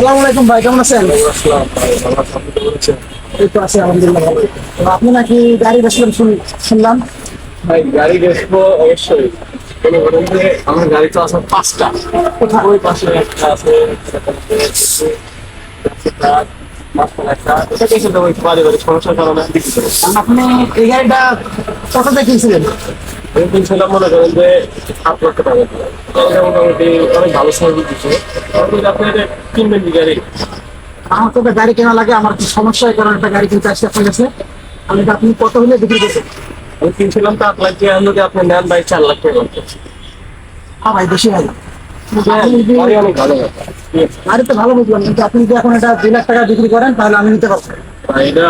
আসসালামু আলাইকুম ভাই কেমন আছেন? এই তো আছি আলহামদুলিল্লাহ ভালো। আপনি নাকি গাড়ি বেচলেন শুনলাম। ভাই গাড়ি বেচবো অবশ্যই। আমার গাড়ি তো আছে পাঁচটা। কোথায়? ওই পাশে একটা আছে এই গাড়িটা মনে করেন যে অনেক ভালো কিনবেন গাড়ি আমার গাড়ি কেনা লাগে আমার কি সমস্যার কারণে একটা গাড়ি কিনতে আসতে আপনার কাছে আমি আপনি কত হলে বিক্রি করছেন আমি কিনছিলাম তো আট লাখ দিয়ে আমি আপনি নেন ভাই চার লাখ টাকা হ্যাঁ ভাই বেশি ভাই আছে। গাড়ি তো ভালো বুঝলাম কিন্তু আপনি যদি এখন এটা দুই লাখ টাকা বিক্রি করেন তাহলে আমি নিতে পারব। এটা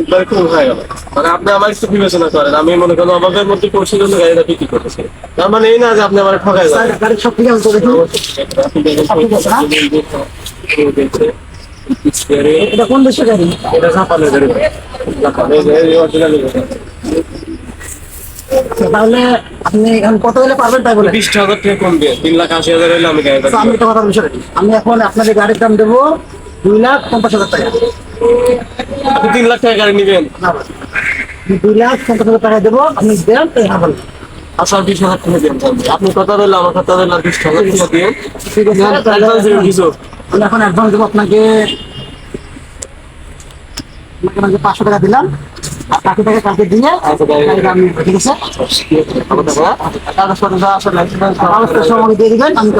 একবারে খুব হয়ে গেল। মানে আপনি আমার একটু বিবেচনা করেন আমি মনে করেন অভাবের মধ্যে পড়ছি জন্য গাড়িটা বিক্রি করতেছি। তার মানে এই না যে আপনি আমার ঠকাই যাবেন। গাড়ি সব ঠিক আছে এটা কোন দেশের গাড়ি? এটা জাপানের গাড়ি। জাপানের তাহলে আপনি এখন কত হলে পারবেন তাই বলে বিশ হাজার টাকা কম দিয়ে তিন লাখ আশি হাজার হলে আমি আচ্ছা, আমি। একটা কথা বিষয়। আমি এখন আপনাদের গাড়ির দাম দেবো দুই লাখ পঞ্চাশ হাজার টাকা। আপনি তিন লাখ টাকা গাড়ি নিবেন। দুই লাখ পঞ্চাশ হাজার টাকা দেবো আপনি দেন তাই হ্যাঁ বলেন আচ্ছা বিশ হাজার টাকা দিন আপনি কথা রইল আমার কথা রইল বিশ হাজার টাকা দিয়ে ঠিক আছে কিছু আমি এখন অ্যাডভান্স দেবো আপনাকে আপনাকে পাঁচশো টাকা দিলাম। আর বাকি টাকা কালকে দিয়ে আমি ঠিক আছে কাগজপত্র সময় দিয়ে দিবেন আমি